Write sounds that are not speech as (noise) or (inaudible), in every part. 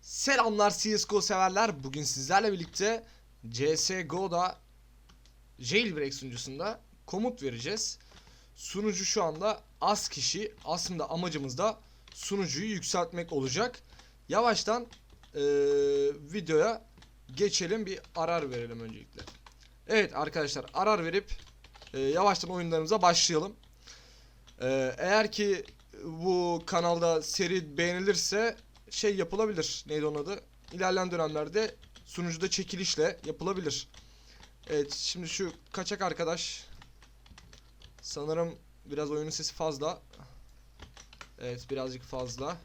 Selamlar CSGO severler. Bugün sizlerle birlikte CSGO'da Jailbreak sunucusunda komut vereceğiz. Sunucu şu anda az kişi. Aslında amacımız da sunucuyu yükseltmek olacak. Yavaştan eee, videoya geçelim. Bir arar verelim öncelikle. Evet arkadaşlar arar verip eee, yavaştan oyunlarımıza başlayalım. Eee, eğer ki bu kanalda seri beğenilirse şey yapılabilir. Neydi onun adı? İlerleyen dönemlerde sunucuda çekilişle yapılabilir. Evet şimdi şu kaçak arkadaş sanırım biraz oyunun sesi fazla. Evet birazcık fazla.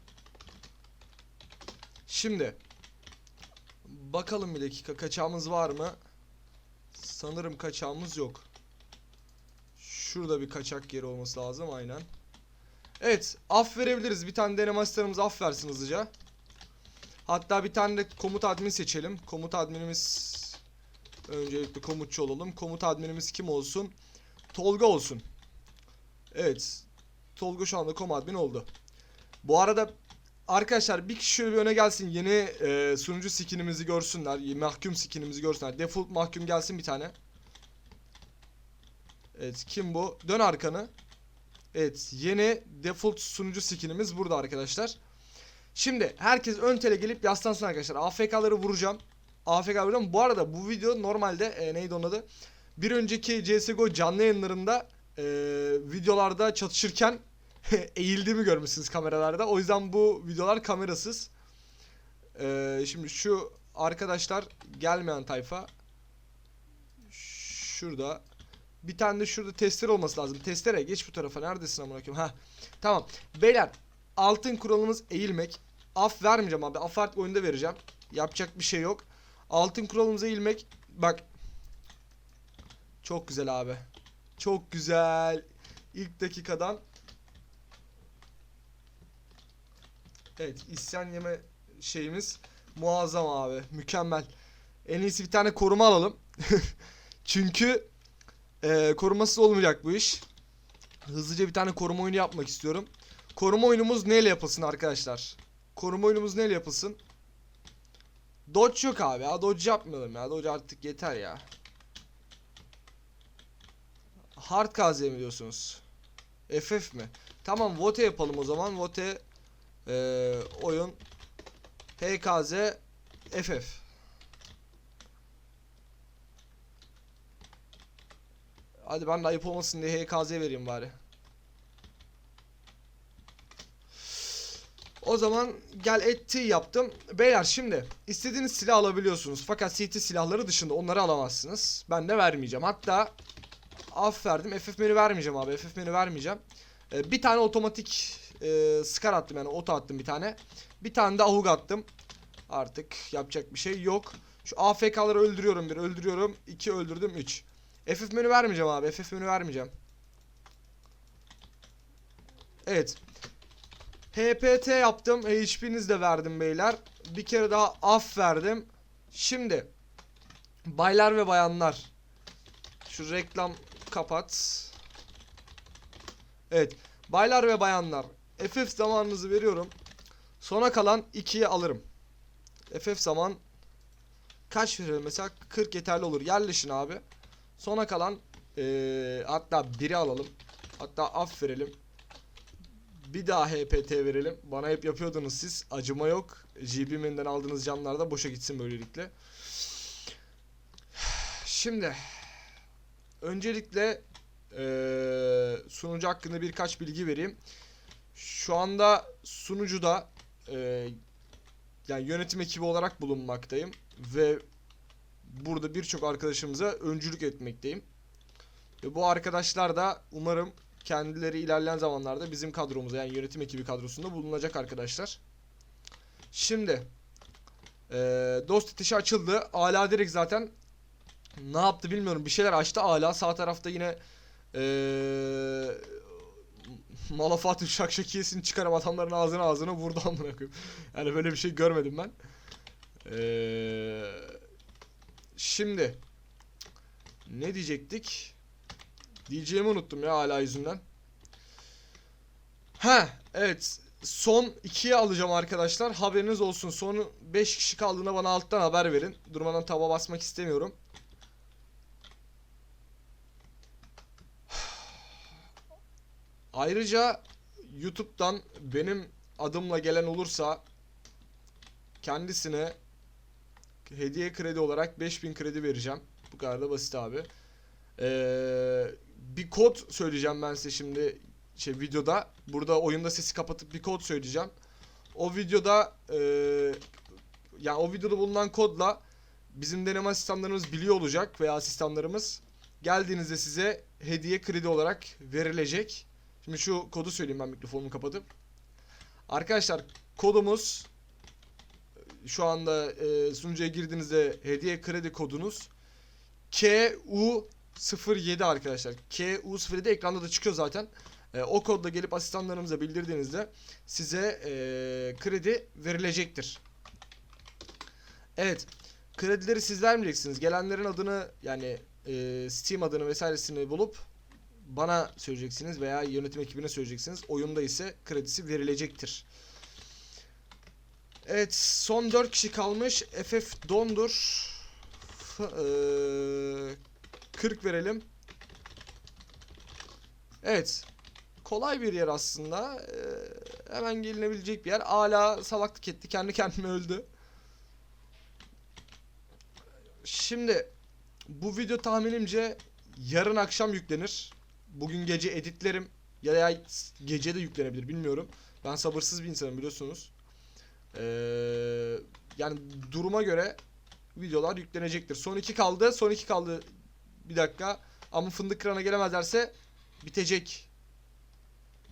Şimdi bakalım bir dakika kaçağımız var mı? Sanırım kaçağımız yok. Şurada bir kaçak yeri olması lazım aynen. Evet af verebiliriz. Bir tane deneme asistanımız af versin hızlıca. Hatta bir tane de komut admin seçelim. Komut adminimiz öncelikle komutçu olalım. Komut adminimiz kim olsun? Tolga olsun. Evet. Tolga şu anda kom admin oldu. Bu arada arkadaşlar bir kişi şöyle bir öne gelsin. Yeni e, sunucu skinimizi görsünler. Mahkum skinimizi görsünler. Default mahkum gelsin bir tane. Evet kim bu? Dön arkanı. Evet yeni default sunucu skinimiz burada arkadaşlar. Şimdi herkes ön tele gelip yaslansın arkadaşlar. AFK'ları vuracağım. AFK vuracağım. Bu arada bu video normalde e, neydi onun adı? Bir önceki CSGO canlı yayınlarında e, videolarda çatışırken (laughs) eğildiğimi görmüşsünüz kameralarda. O yüzden bu videolar kamerasız. E, şimdi şu arkadaşlar gelmeyen tayfa şurada bir tane de şurada testere olması lazım. Testere geç bu tarafa. Neredesin amına koyayım? Ha. Tamam. Beyler altın kuralımız eğilmek. Af vermeyeceğim abi. Af artık oyunda vereceğim. Yapacak bir şey yok. Altın kuralımız eğilmek. Bak. Çok güzel abi. Çok güzel. İlk dakikadan. Evet isyan yeme şeyimiz muazzam abi. Mükemmel. En iyisi bir tane koruma alalım. (laughs) Çünkü ee, korumasız olmayacak bu iş. Hızlıca bir tane koruma oyunu yapmak istiyorum. Koruma oyunumuz neyle yapılsın arkadaşlar? Koruma oyunumuz neyle yapılsın? Dodge yok abi ya. Dodge yapmayalım ya. Dodge artık yeter ya. Hard KZ mi diyorsunuz? FF mi? Tamam Vote yapalım o zaman. Vote ee, oyun HKZ FF. Hadi ben de ayıp olmasın diye HKZ vereyim bari. O zaman gel etti yaptım. Beyler şimdi istediğiniz silah alabiliyorsunuz. Fakat CT silahları dışında onları alamazsınız. Ben de vermeyeceğim. Hatta af verdim. FF menü vermeyeceğim abi. FF menü vermeyeceğim. Ee, bir tane otomatik e, Scar attım yani oto attım bir tane. Bir tane de Ahug attım. Artık yapacak bir şey yok. Şu AFK'ları öldürüyorum bir öldürüyorum. iki öldürdüm 3. FF menü vermeyeceğim abi. FF menü vermeyeceğim. Evet. HPT yaptım. HP'niz de verdim beyler. Bir kere daha af verdim. Şimdi baylar ve bayanlar şu reklam kapat. Evet. Baylar ve bayanlar FF zamanınızı veriyorum. Sona kalan 2'yi alırım. FF zaman kaç verir mesela 40 yeterli olur. Yerleşin abi. Sona kalan eee, hatta biri alalım. Hatta af verelim. Bir daha HPT verelim. Bana hep yapıyordunuz siz. Acıma yok. GB menüden aldığınız canlar da boşa gitsin böylelikle. Şimdi öncelikle eee, sunucu hakkında birkaç bilgi vereyim. Şu anda sunucuda eee, yani yönetim ekibi olarak bulunmaktayım ve burada birçok arkadaşımıza öncülük etmekteyim. Ve bu arkadaşlar da umarım kendileri ilerleyen zamanlarda bizim kadromuza yani yönetim ekibi kadrosunda bulunacak arkadaşlar. Şimdi eee dost ateşi açıldı. Ala direkt zaten ne yaptı bilmiyorum. Bir şeyler açtı. Ala sağ tarafta yine eee Malafat uşak şakiyesini çıkarıp adamların ağzına ağzına vurdu amına. Yani böyle bir şey görmedim ben. Eee Şimdi ne diyecektik? Diyeceğimi unuttum ya hala yüzünden. Ha evet. Son 2'ye alacağım arkadaşlar. Haberiniz olsun. Son 5 kişi kaldığında bana alttan haber verin. Durmadan taba basmak istemiyorum. Ayrıca YouTube'dan benim adımla gelen olursa kendisine hediye kredi olarak 5000 kredi vereceğim. Bu kadar da basit abi. Ee, bir kod söyleyeceğim ben size şimdi şey videoda. Burada oyunda sesi kapatıp bir kod söyleyeceğim. O videoda e, yani o videoda bulunan kodla bizim deneme asistanlarımız biliyor olacak veya asistanlarımız geldiğinizde size hediye kredi olarak verilecek. Şimdi şu kodu söyleyeyim ben mikrofonumu kapatıp. Arkadaşlar kodumuz şu anda e, sunucuya girdiğinizde hediye kredi kodunuz KU07 arkadaşlar. KU07 ekranda da çıkıyor zaten. E, o kodla gelip asistanlarımıza bildirdiğinizde size e, kredi verilecektir. Evet. Kredileri siz vermeyeceksiniz. Gelenlerin adını yani e, Steam adını vesairesini bulup bana söyleyeceksiniz veya yönetim ekibine söyleyeceksiniz. Oyunda ise kredisi verilecektir. Evet son 4 kişi kalmış. FF dondur. F- eee, 40 verelim. Evet. Kolay bir yer aslında. Eee, hemen gelinebilecek bir yer. Hala salaklık etti. Kendi kendine öldü. Şimdi bu video tahminimce yarın akşam yüklenir. Bugün gece editlerim ya da gece de yüklenebilir bilmiyorum. Ben sabırsız bir insanım biliyorsunuz. Ee, yani duruma göre videolar yüklenecektir. Son iki kaldı. Son iki kaldı. Bir dakika. Ama fındık kırana gelemezlerse bitecek.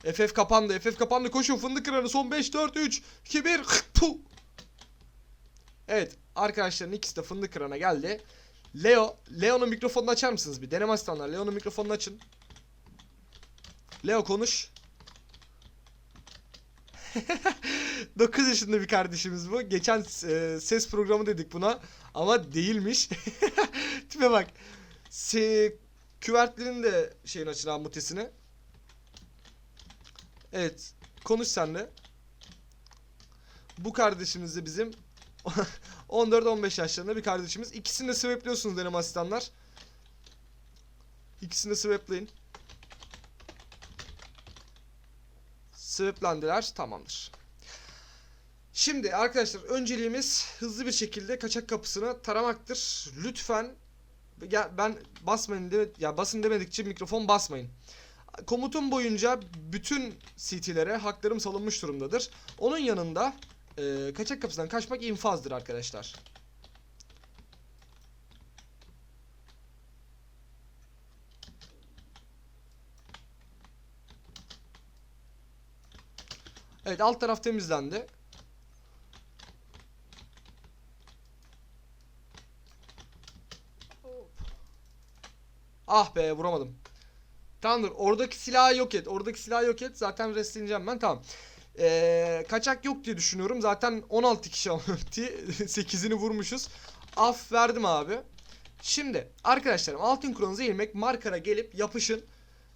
FF kapandı. FF kapandı. Koşun fındık kıranı. Son 5, 4, 3, 2, 1. Puh. Evet. Arkadaşların ikisi de fındık kırana geldi. Leo. Leo'nun mikrofonunu açar mısınız bir? Deneme asistanlar. Leo'nun mikrofonunu açın. Leo konuş. (laughs) (laughs) 9 yaşında bir kardeşimiz bu. Geçen e, ses programı dedik buna ama değilmiş. (laughs) Tipe bak. Se küvertlerin de şeyin açın mutesini. Evet. Konuş sen de. Bu kardeşimiz de bizim (laughs) 14-15 yaşlarında bir kardeşimiz. İkisini de sweepliyorsunuz deneme asistanlar. İkisini de swaplayın. Swaplandılar. Tamamdır. Şimdi arkadaşlar önceliğimiz hızlı bir şekilde kaçak kapısını taramaktır. Lütfen ya ben basmayın de, ya basın demedikçe mikrofon basmayın. Komutum boyunca bütün CT'lere haklarım salınmış durumdadır. Onun yanında e, kaçak kapısından kaçmak infazdır arkadaşlar. Evet alt taraf temizlendi. Ah be vuramadım. Tamamdır. Oradaki silahı yok et. Oradaki silahı yok et. Zaten restleyeceğim ben. Tamam. Ee, kaçak yok diye düşünüyorum. Zaten 16 kişi (laughs) ulti. 8'ini vurmuşuz. Af verdim abi. Şimdi arkadaşlarım altın kuralınıza ilmek markara gelip yapışın.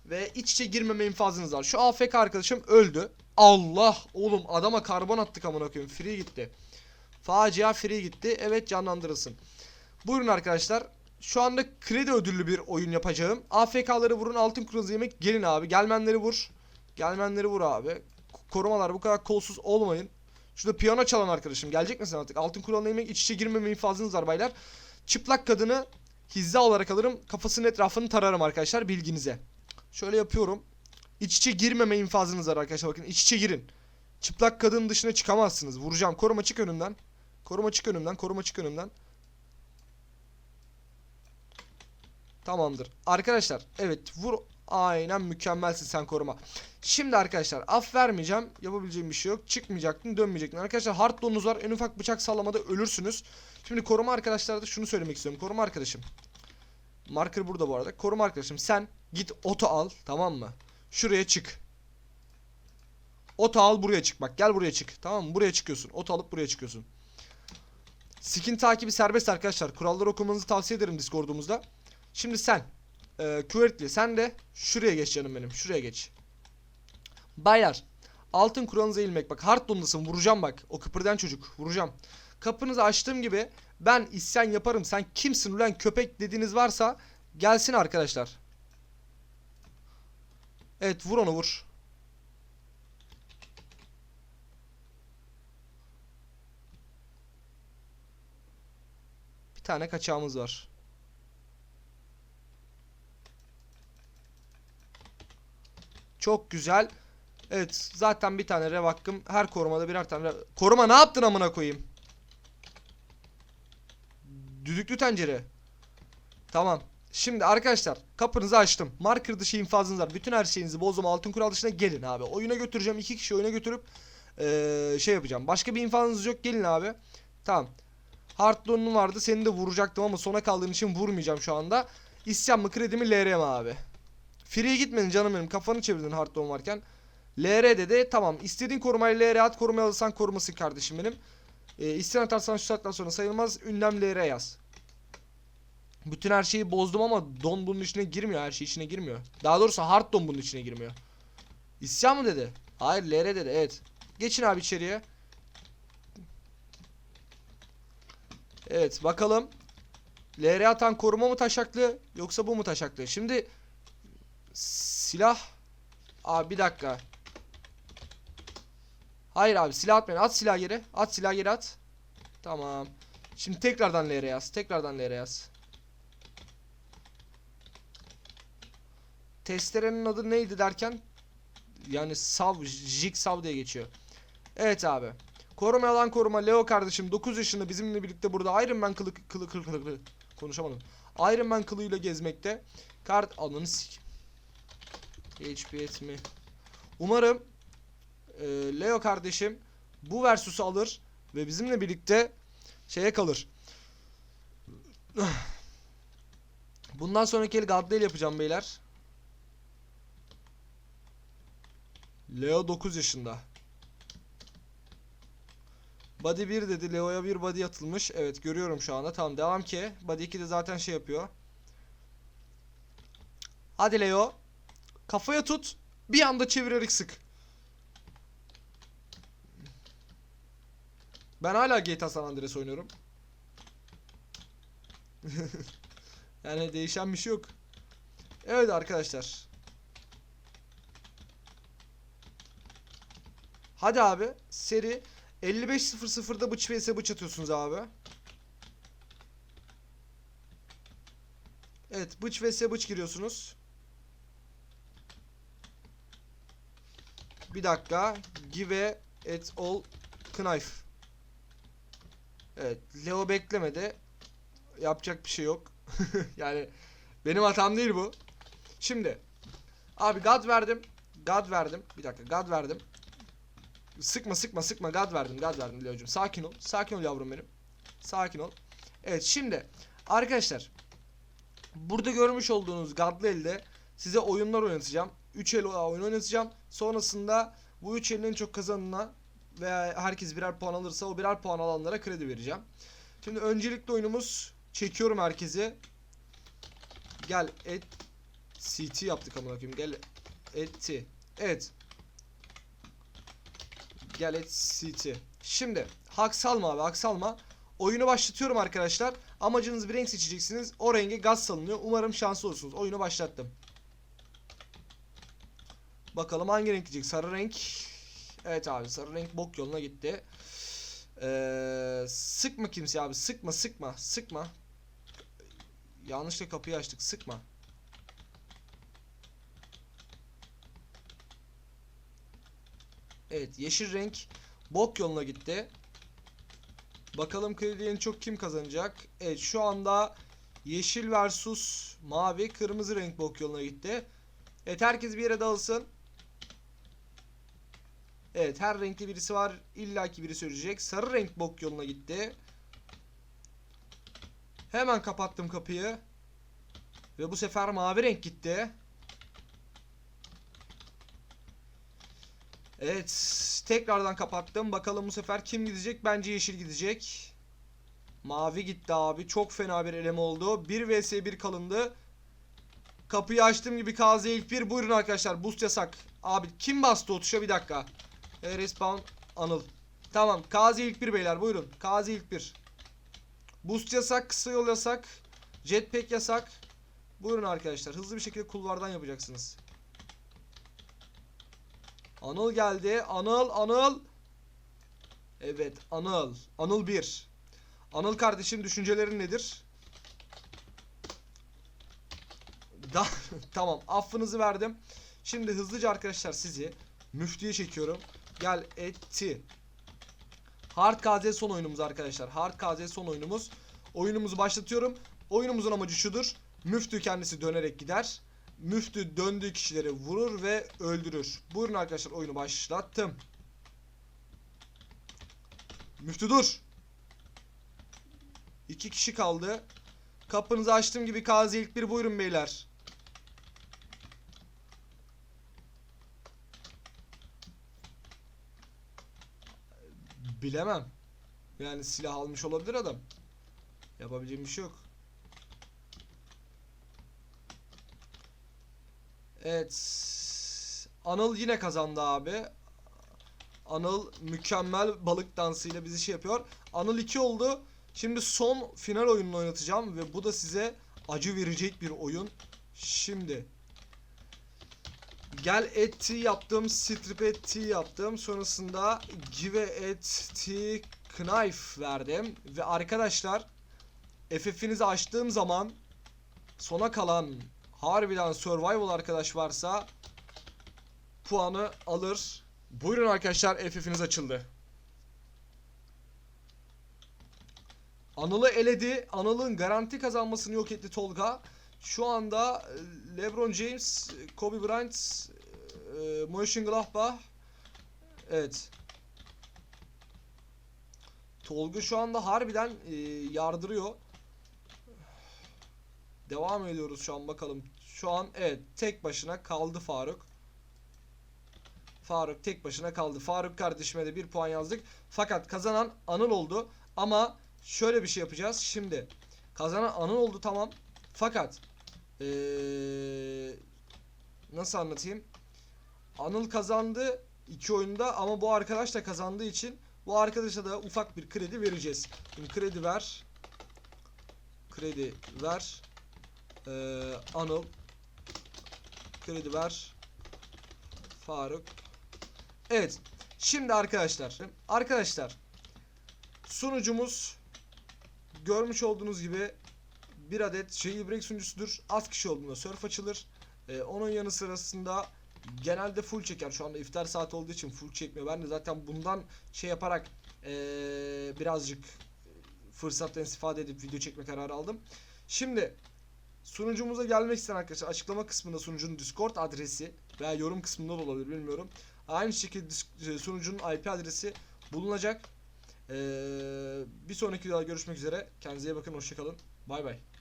Ve iç içe girmeme infazınız var. Şu AFK arkadaşım öldü. Allah oğlum adama karbon attık amına koyayım. Free gitti. Facia free gitti. Evet canlandırılsın. Buyurun arkadaşlar. Şu anda kredi ödüllü bir oyun yapacağım. AFK'ları vurun altın kuralınıza yemek gelin abi. Gelmenleri vur. Gelmenleri vur abi. Korumalar bu kadar kolsuz olmayın. Şurada piyano çalan arkadaşım gelecek misin artık? Altın kuralına yemek iç içe girmeme infazınız var baylar. Çıplak kadını hizza olarak alırım. Kafasının etrafını tararım arkadaşlar bilginize. Şöyle yapıyorum. İç içe girmeme infazınız var arkadaşlar. Bakın iç içe girin. Çıplak kadının dışına çıkamazsınız. Vuracağım. Koruma çık önümden. Koruma çık önümden. Koruma çık önümden. Tamamdır. Arkadaşlar evet vur. Aynen mükemmelsin sen koruma. Şimdi arkadaşlar af vermeyeceğim. Yapabileceğim bir şey yok. Çıkmayacaktın dönmeyecektin. Arkadaşlar hard donunuz var. En ufak bıçak sallamada ölürsünüz. Şimdi koruma arkadaşlar da şunu söylemek istiyorum. Koruma arkadaşım. Marker burada bu arada. Koruma arkadaşım sen git oto al tamam mı? Şuraya çık. Oto al buraya çık bak gel buraya çık tamam mı? Buraya çıkıyorsun. Oto alıp buraya çıkıyorsun. Skin takibi serbest arkadaşlar. Kuralları okumanızı tavsiye ederim Discord'umuzda. Şimdi sen e, Küvetli sen de şuraya geç canım benim. Şuraya geç. Baylar Altın kuralınıza eğilmek. Bak Hearthstone'dasın vuracağım bak. O kıpırdayan çocuk vuracağım. Kapınızı açtığım gibi ben isyan yaparım. Sen kimsin ulan köpek dediğiniz varsa gelsin arkadaşlar. Evet vur onu vur. Bir tane kaçağımız var. Çok güzel. Evet zaten bir tane rev hakkım. Her korumada birer tane rev... Koruma ne yaptın amına koyayım? Düdüklü tencere. Tamam. Şimdi arkadaşlar kapınızı açtım. Marker dışı infazınız var. Bütün her şeyinizi bozdum. Altın kural dışına gelin abi. Oyuna götüreceğim. iki kişi oyuna götürüp eee, şey yapacağım. Başka bir infazınız yok. Gelin abi. Tamam. Hearthstone'un vardı. Seni de vuracaktım ama sona kaldığın için vurmayacağım şu anda. İsyan mı kredi mi LR abi? Free'ye gitmedin canım benim. Kafanı çevirdin Hearthstone varken. LR dedi. Tamam. İstediğin korumayı LR at. Korumayı alırsan koruması kardeşim benim. E, isyan atarsan şu saatten sonra sayılmaz. Ünlem LR yaz. Bütün her şeyi bozdum ama don bunun içine girmiyor. Her şey içine girmiyor. Daha doğrusu hard don bunun içine girmiyor. İsyan mı dedi? Hayır LR dedi. Evet. Geçin abi içeriye. Evet bakalım. LR atan koruma mı taşaklı yoksa bu mu taşaklı? Şimdi silah Abi bir dakika. Hayır abi silah atmayın. At silah geri. At silah geri at. Tamam. Şimdi tekrardan LR yaz. Tekrardan LR yaz. Testerenin adı neydi derken yani sav, jig sav diye geçiyor. Evet abi. Koruma alan koruma Leo kardeşim 9 yaşında bizimle birlikte burada Iron Man kılı kılı kılı kılı, kılı. konuşamadım. Iron Man kılığıyla gezmekte. Kart alını sik. HP etmi. Umarım e, Leo kardeşim bu versus'u alır ve bizimle birlikte şeye kalır. Bundan sonraki el Godlail yapacağım beyler. Leo 9 yaşında. Body 1 dedi. Leo'ya bir body atılmış. Evet görüyorum şu anda. Tamam devam ki. Body 2 de zaten şey yapıyor. Hadi Leo. Kafaya tut. Bir anda çevirerek sık. Ben hala GTA San Andreas oynuyorum. (laughs) yani değişen bir şey yok. Evet arkadaşlar. Hadi abi seri 55.00'da bıç vs bıç atıyorsunuz abi. Evet bıç vs bıç giriyorsunuz. Bir dakika. Give et all knife. Evet. Leo beklemedi. Yapacak bir şey yok. (laughs) yani benim hatam değil bu. Şimdi. Abi God verdim. God verdim. Bir dakika. God verdim. Sıkma sıkma sıkma. God verdim. God verdim Leo'cum. Sakin ol. Sakin ol yavrum benim. Sakin ol. Evet şimdi. Arkadaşlar. Burada görmüş olduğunuz God'lı elde size oyunlar oynatacağım. 3 el oyun oynatacağım. Sonrasında bu 3 elin en çok kazanına veya herkes birer puan alırsa o birer puan alanlara kredi vereceğim. Şimdi öncelikli oyunumuz çekiyorum herkesi. Gel et CT yaptık amına koyayım. Gel etti. Evet. Gel et CT. Şimdi hak salma abi hak salma. Oyunu başlatıyorum arkadaşlar. Amacınız bir renk seçeceksiniz. O renge gaz salınıyor. Umarım şanslı olursunuz. Oyunu başlattım. Bakalım hangi renk gidecek? Sarı renk. Evet abi sarı renk bok yoluna gitti. Ee, sıkma kimse abi. Sıkma sıkma sıkma. Yanlışlıkla kapıyı açtık. Sıkma. Evet yeşil renk bok yoluna gitti. Bakalım krediyi en çok kim kazanacak? Evet şu anda yeşil versus mavi kırmızı renk bok yoluna gitti. Evet herkes bir yere dağılsın. Evet her renkli birisi var. İlla ki biri söyleyecek. Sarı renk bok yoluna gitti. Hemen kapattım kapıyı. Ve bu sefer mavi renk gitti. Evet tekrardan kapattım. Bakalım bu sefer kim gidecek? Bence yeşil gidecek. Mavi gitti abi. Çok fena bir eleme oldu. 1 vs 1 kalındı. Kapıyı açtığım gibi KZ ilk bir. Buyurun arkadaşlar boost yasak. Abi kim bastı o tuşa bir dakika. E, respawn Anıl. Tamam. Kazi ilk bir beyler buyurun. Kazi ilk bir. Boost yasak, kısa yol yasak. Jetpack yasak. Buyurun arkadaşlar. Hızlı bir şekilde kulvardan yapacaksınız. Anıl geldi. Anıl, Anıl. Evet, Anıl. Anıl 1. Anıl kardeşim düşüncelerin nedir? Da (laughs) tamam, affınızı verdim. Şimdi hızlıca arkadaşlar sizi müftüye çekiyorum. Gel etti. Hard KZ son oyunumuz arkadaşlar. Hard KZ son oyunumuz. Oyunumuzu başlatıyorum. Oyunumuzun amacı şudur. Müftü kendisi dönerek gider. Müftü döndüğü kişileri vurur ve öldürür. Buyurun arkadaşlar oyunu başlattım. Müftü dur. İki kişi kaldı. Kapınızı açtığım gibi KZ ilk bir buyurun beyler. Bilemem. Yani silah almış olabilir adam. Yapabileceğim bir şey yok. Evet. Anıl yine kazandı abi. Anıl mükemmel balık dansıyla bizi şey yapıyor. Anıl 2 oldu. Şimdi son final oyununu oynatacağım ve bu da size acı verecek bir oyun. Şimdi Gel et tea yaptım, strip et tea yaptım. Sonrasında give et tea knife verdim. Ve arkadaşlar FF'inizi açtığım zaman sona kalan harbiden survival arkadaş varsa puanı alır. Buyurun arkadaşlar FF'iniz açıldı. Anıl'ı eledi. Anıl'ın garanti kazanmasını yok etti Tolga. Şu anda e, LeBron James, Kobe Bryant, e, Mönchengladbach. Evet. Tolga şu anda harbiden e, yardırıyor. Devam ediyoruz şu an bakalım. Şu an evet tek başına kaldı Faruk. Faruk tek başına kaldı. Faruk kardeşime de bir puan yazdık. Fakat kazanan Anıl oldu. Ama şöyle bir şey yapacağız. Şimdi kazanan Anıl oldu tamam. Fakat ee, nasıl anlatayım? Anıl kazandı iki oyunda ama bu arkadaş da kazandığı için bu arkadaşa da ufak bir kredi vereceğiz. Şimdi kredi ver. Kredi ver. Ee, Anıl. Kredi ver. Faruk. Evet. Şimdi arkadaşlar. Arkadaşlar. Sunucumuz görmüş olduğunuz gibi bir adet jailbreak sunucusudur. Az kişi olduğunda surf açılır. Ee, onun yanı sırasında genelde full çeker. Şu anda iftar saati olduğu için full çekmiyor. Ben de zaten bundan şey yaparak ee, birazcık fırsattan istifade edip video çekme kararı aldım. Şimdi sunucumuza gelmek isteyen arkadaşlar açıklama kısmında sunucunun Discord adresi veya yorum kısmında da olabilir bilmiyorum. Aynı şekilde dis- sunucunun IP adresi bulunacak. Ee, bir sonraki videoda görüşmek üzere. Kendinize iyi bakın. Hoşçakalın. Bay bay.